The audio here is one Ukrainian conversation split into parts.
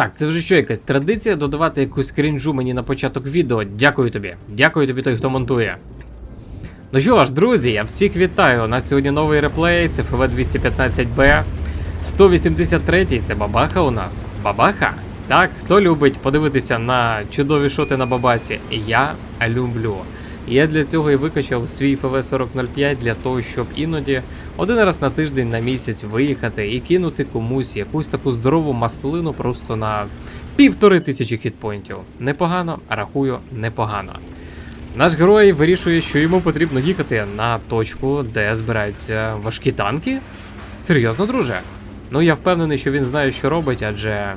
Так, це вже що, якась традиція додавати якусь крінжу мені на початок відео. Дякую тобі. Дякую тобі, той, хто монтує. Ну що ж, друзі, я всіх вітаю. У нас сьогодні новий реплей, це ФВ 215Б. 183 це бабаха у нас. Бабаха? Так, хто любить подивитися на чудові шоти на бабаці? Я люблю. Я для цього і викачав свій ФВ 4005 для того, щоб іноді один раз на тиждень на місяць виїхати і кинути комусь якусь таку здорову маслину просто на півтори тисячі хітпоінтів. Непогано, рахую, непогано. Наш герой вирішує, що йому потрібно їхати на точку, де збираються важкі танки. Серйозно, друже. Ну я впевнений, що він знає, що робить, адже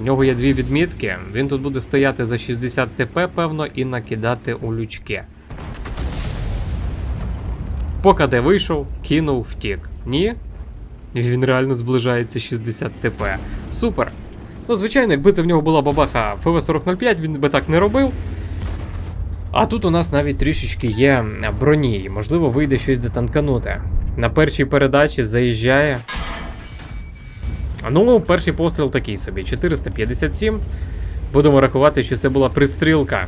у нього є дві відмітки. Він тут буде стояти за 60 ТП, певно, і накидати у лючки. Поки де вийшов, кинув, втік. Ні? Він реально зближається 60 ТП. Супер. Ну, звичайно, якби це в нього була бабаха ФВ-4005, він би так не робив. А тут у нас навіть трішечки є броні, і можливо вийде щось детанканути. На першій передачі заїжджає. Ну, перший постріл такий собі: 457. Будемо рахувати, що це була пристрілка.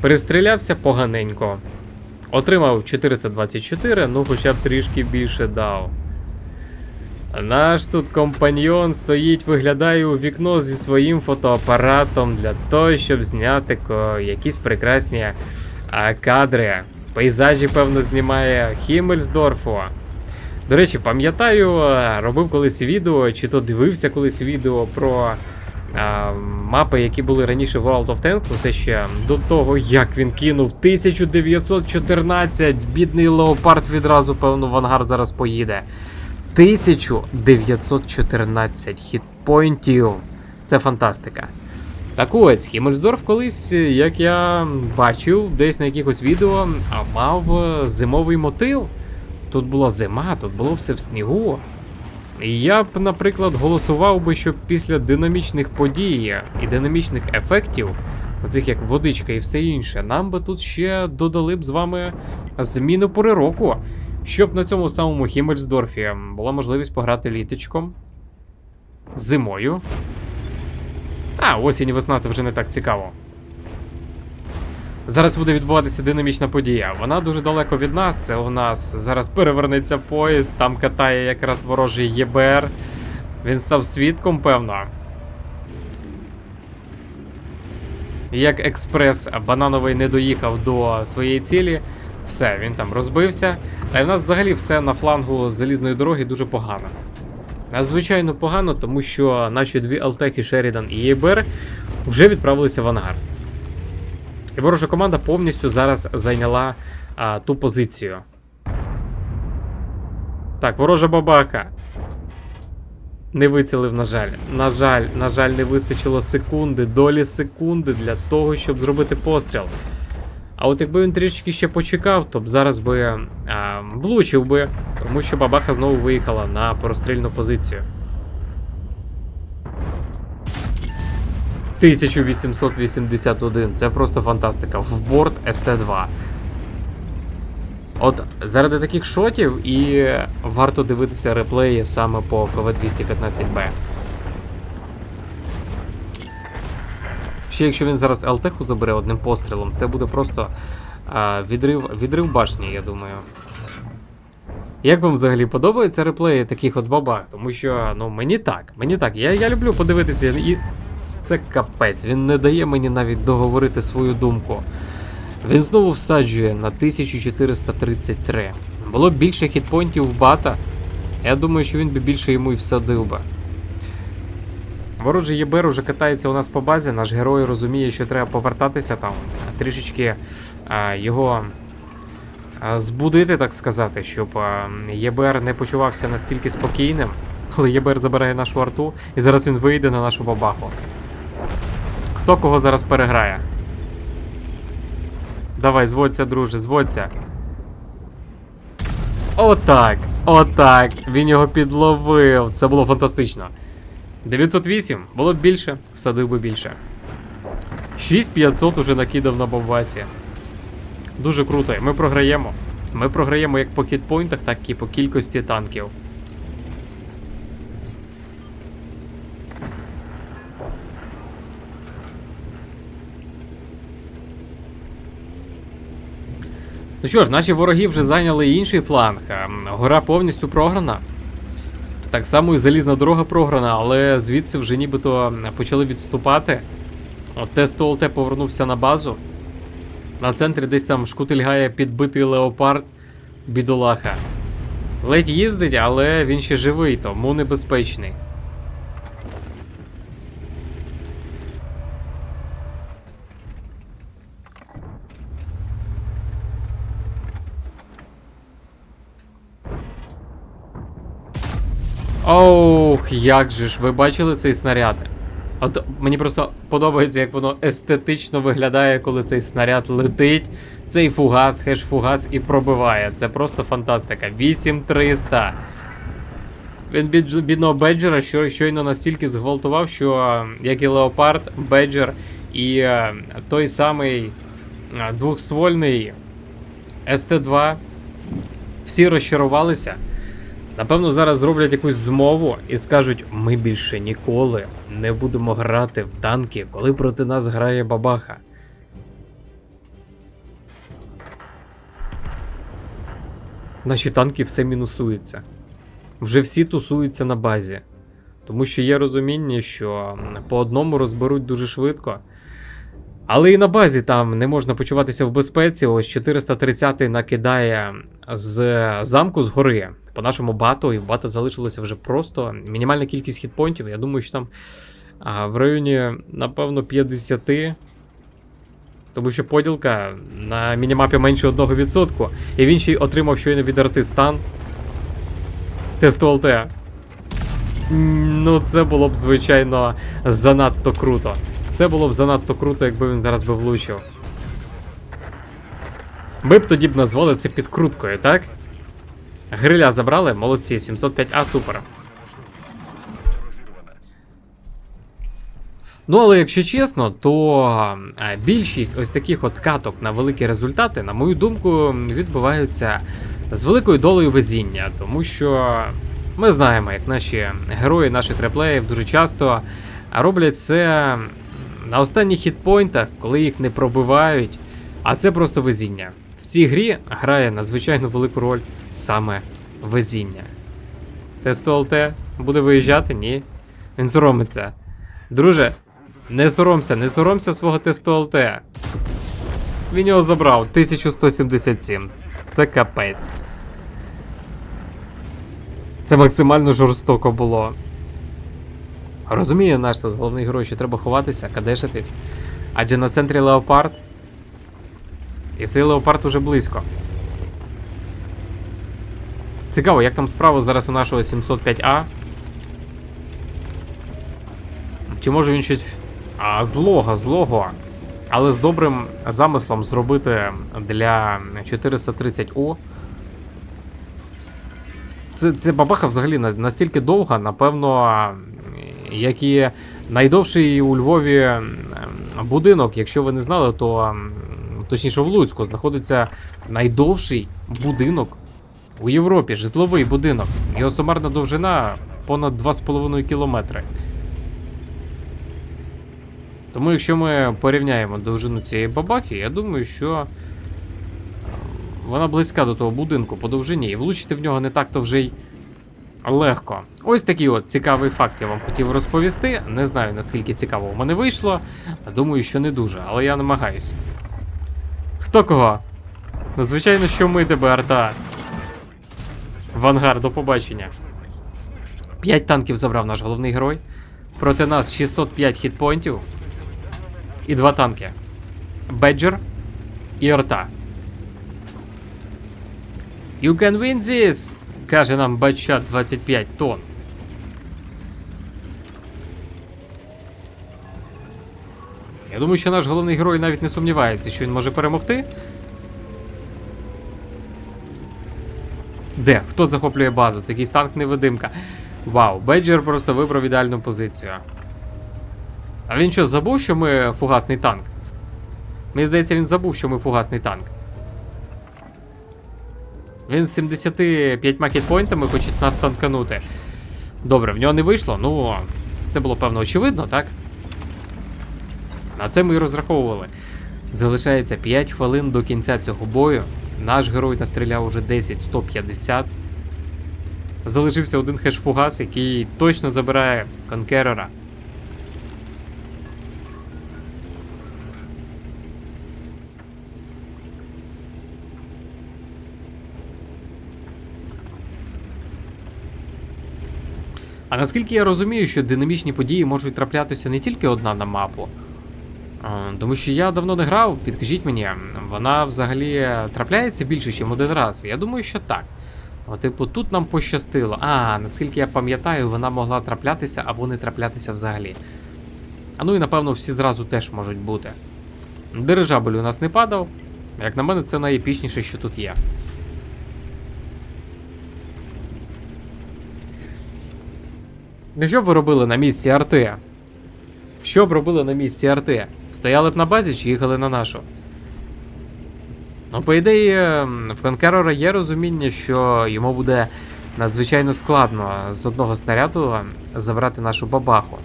Перестрілявся поганенько. Отримав 424, ну хоча б трішки більше дав. Наш тут компаньйон стоїть, виглядає у вікно зі своїм фотоапаратом для того, щоб зняти якісь прекрасні кадри. Пейзажі, певно, знімає Хіммельсдорфу. До речі, пам'ятаю, е, робив колись відео, чи то дивився колись відео про мапи, які були раніше в World of Tanks. Це ще до того, як він кинув 1914. Бідний леопард відразу, певно, в ангар зараз поїде. 1914 хітпоінтів. Це фантастика. Так ось, Хіммельсдорф колись, як я бачив десь на якихось відео, мав зимовий мотив. Тут була зима, тут було все в снігу. Я б, наприклад, голосував би, щоб після динамічних подій і динамічних ефектів, оцих як водичка і все інше, нам би тут ще додали б з вами зміну пори року. Щоб на цьому самому Хіммельсдорфі була можливість пограти літочком. Зимою. А, осінь і весна це вже не так цікаво. Зараз буде відбуватися динамічна подія. Вона дуже далеко від нас. Це у нас зараз перевернеться поїзд, там катає якраз ворожий ЄБР. Він став свідком, певно. Як експрес банановий не доїхав до своєї цілі, все, він там розбився. А в нас взагалі все на флангу залізної дороги дуже погано. Надзвичайно погано, тому що наші дві Алтехи Шерідан і ЄБР вже відправилися в ангар. І ворожа команда повністю зараз зайняла а, ту позицію. Так, ворожа бабаха. Не вицілив, на жаль. На жаль, на жаль, не вистачило секунди, долі секунди для того, щоб зробити постріл. А от якби він трішки ще почекав, то б зараз би а, влучив би, тому що бабаха знову виїхала на прострільну позицію. 1881. Це просто фантастика. В борт СТ-2. От заради таких шотів і варто дивитися реплеї саме по ФВ-215Б. Ще якщо він зараз ЛТХу забере одним пострілом, це буде просто а, відрив, відрив башні, я думаю. Як вам взагалі подобаються реплеї таких от бабах? Тому що, ну, мені так, мені так. Я, я люблю подивитися і. Це капець, він не дає мені навіть договорити свою думку. Він знову всаджує на 1433. Було б більше хітпойнтів в бата. Я думаю, що він би більше йому і всадив би. Ворожий ЄБР уже катається у нас по базі. Наш герой розуміє, що треба повертатися там, трішечки а, його а, збудити, так сказати, щоб а, ЄБР не почувався настільки спокійним. Але ЄБР забирає нашу арту, і зараз він вийде на нашу бабаху. Хто кого зараз переграє? Давай, зводься, друже, зводься. Отак, отак. Він його підловив. Це було фантастично. 908, було б більше, всадив би більше. 6500 уже накидав на бомбасі. Дуже круто. Ми програємо. Ми програємо як по хітпойнтах, так і по кількості танків. Ну що ж, наші вороги вже зайняли інший фланг. Гора повністю програна. Так само і залізна дорога програна, але звідси вже нібито почали відступати. От тест ОЛТ повернувся на базу. На центрі десь там шкутильгає підбитий леопард бідолаха. Ледь їздить, але він ще живий, тому небезпечний. Ох, як же ж, ви бачили цей снаряд? От мені просто подобається, як воно естетично виглядає, коли цей снаряд летить, цей фугас, хеш-фугас і пробиває. Це просто фантастика. 8300. Він бід, бідного Беджера що, щойно настільки зґвалтував, що е, як і Леопард, Беджер і е, той самий е, двохствольний СТ-2 всі розчарувалися. Напевно, зараз зроблять якусь змову і скажуть: ми більше ніколи не будемо грати в танки, коли проти нас грає бабаха. Наші танки все мінусуються. Вже всі тусуються на базі. Тому що є розуміння, що по одному розберуть дуже швидко. Але і на базі там не можна почуватися в безпеці. Ось 430 накидає з замку з гори по нашому бату, і в бата залишилося вже просто мінімальна кількість хітпойнтів. Я думаю, що там а, в районі, напевно, 50. Тому що поділка на мінімапі менше 1%. І він ще й отримав щойно від арти стан. Тесту ЛТ. Ну, це було б, звичайно, занадто круто. Це було б занадто круто, якби він зараз би влучив. Ми б тоді б назвали це підкруткою, так? Гриля забрали, молодці, 705А, супер. Ну, але якщо чесно, то е, більшість ось таких от каток на великі результати, на мою думку, відбуваються з великою долею везіння, тому що ми знаємо, як наші герої наших реплеїв дуже часто роблять це на останніх хітпойнтах, коли їх не пробивають, а це просто везіння. В цій грі грає надзвичайно велику роль саме везіння. Тесто ЛТ буде виїжджати? Ні. Він соромиться. Друже, не соромся, не соромся свого тесту ЛТ. Він його забрав 1177. Це капець. Це максимально жорстоко було. Розумію, наш тут головний герой, що треба ховатися, кадешитись. Адже на центрі леопард. І цей леопард уже близько. Цікаво, як там справа зараз у нашого 705А. Чи може він щось а, злого, злого, але з добрим замислом зробити для 430О. Це, це бабаха взагалі настільки довга, напевно, як і найдовший у Львові будинок. Якщо ви не знали, то точніше в Луцьку знаходиться найдовший будинок у Європі, житловий будинок. Його сумарна довжина понад 2,5 кілометри. Тому якщо ми порівняємо довжину цієї бабахи, я думаю, що е, вона близька до того будинку по довжині, і влучити в нього не так-то вже й легко. Ось такий от цікавий факт я вам хотів розповісти. Не знаю наскільки цікаво у мене вийшло. Думаю, що не дуже, але я намагаюся. Хто кого? Ну, звичайно, що ми тебе, арта. Вангар, до побачення. 5 танків забрав наш головний герой. Проти нас 605 хітпойнтів. І два танки. Беджер і Орта. You can win this! каже нам Бачат 25 тонн. Думаю, що наш головний герой навіть не сумнівається, що він може перемогти. Де? Хто захоплює базу? Це якийсь танк невидимка. Вау, Беджер просто вибрав ідеальну позицію. А він що, забув, що ми фугасний танк? Мені здається, він забув, що ми фугасний танк. Він з 75 хітпойнтами хоче нас танканути. Добре, в нього не вийшло, ну це було певно очевидно, так? На це ми і розраховували. Залишається 5 хвилин до кінця цього бою. Наш герой настріляв уже 10-150. Залишився один хеш-фугас, який точно забирає конкерера. А наскільки я розумію, що динамічні події можуть траплятися не тільки одна на мапу. Тому що я давно не грав, підкажіть мені, вона взагалі трапляється більше, ніж один раз. Я думаю, що так. О, типу, тут нам пощастило. А, наскільки я пам'ятаю, вона могла траплятися або не траплятися взагалі. А ну і напевно всі зразу теж можуть бути. Дирижабель у нас не падав. Як на мене, це найепічніше, що тут є. Ну що б ви робили на місці арти? Що б робили на місці арти? Стояли б на базі чи їхали на нашу? Ну, по ідеї, в Конкерора є розуміння, що йому буде надзвичайно складно з одного снаряду забрати нашу бабаху.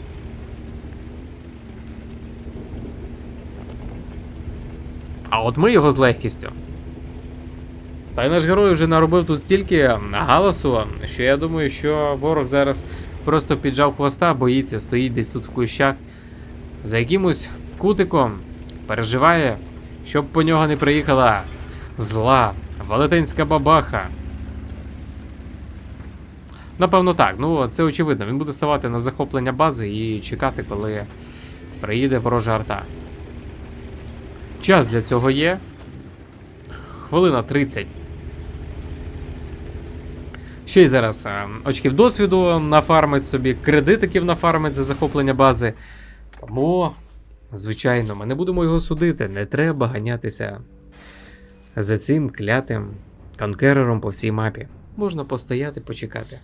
А от ми його з легкістю. Та й наш герой вже наробив тут стільки галасу, що я думаю, що ворог зараз просто піджав хвоста, боїться, стоїть десь тут в кущах. За якимось кутиком переживає, щоб по нього не приїхала зла велетенська бабаха. Напевно, так. Ну, це очевидно. Він буде ставати на захоплення бази і чекати, коли приїде ворожа арта. Час для цього є. Хвилина 30. Ще й зараз е, очків досвіду нафармить собі, кредитиків нафармить за захоплення бази. Тому, звичайно, ми не будемо його судити. Не треба ганятися за цим клятим конкерером по всій мапі. Можна постояти, почекати.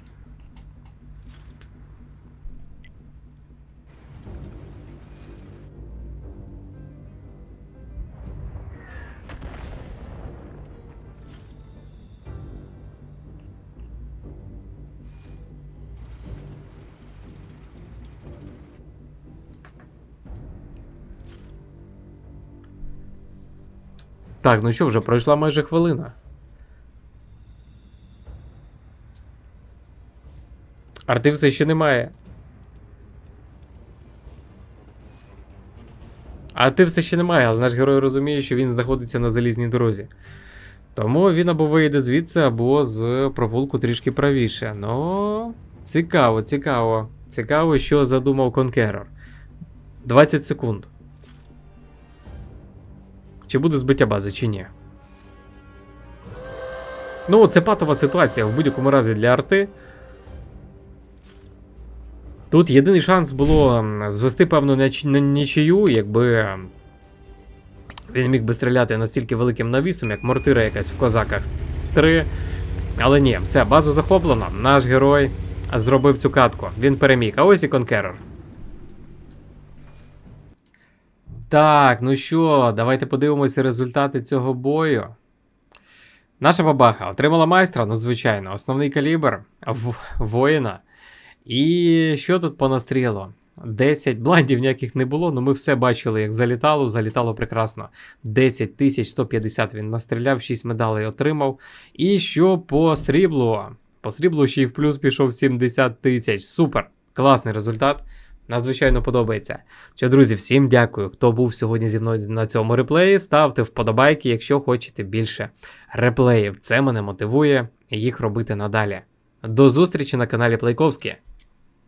Так, ну що, вже пройшла майже хвилина. Арти все ще немає. Арти все ще немає, але наш герой розуміє, що він знаходиться на залізній дорозі. Тому він або вийде звідси, або з провулку трішки правіше. Ну, цікаво, цікаво. Цікаво, що задумав Конкерор. 20 секунд. Чи буде збиття бази, чи ні. Ну, це патова ситуація в будь-якому разі для арти. Тут єдиний шанс було звести певну нічию, якби він міг би стріляти настільки великим навісом, як мортира якась в козаках 3. Але ні, все, базу захоплено. Наш герой зробив цю катку. Він переміг. А ось і конкерор. Так, ну що, давайте подивимося результати цього бою. Наша бабаха отримала майстра, ну звичайно, основний калібр воїна. І що тут по настрілу? 10 блайндів ніяких не було, але ми все бачили, як залітало, залітало прекрасно. 10 тисяч 150 він настріляв, 6 медалей отримав. І що по сріблу? По сріблу ще й в плюс пішов 70 тисяч. Супер! Класний результат. Надзвичайно подобається. Що, друзі, всім дякую, хто був сьогодні зі мною на цьому реплеї. Ставте вподобайки, якщо хочете більше реплеїв. Це мене мотивує їх робити надалі. До зустрічі на каналі Плейковські.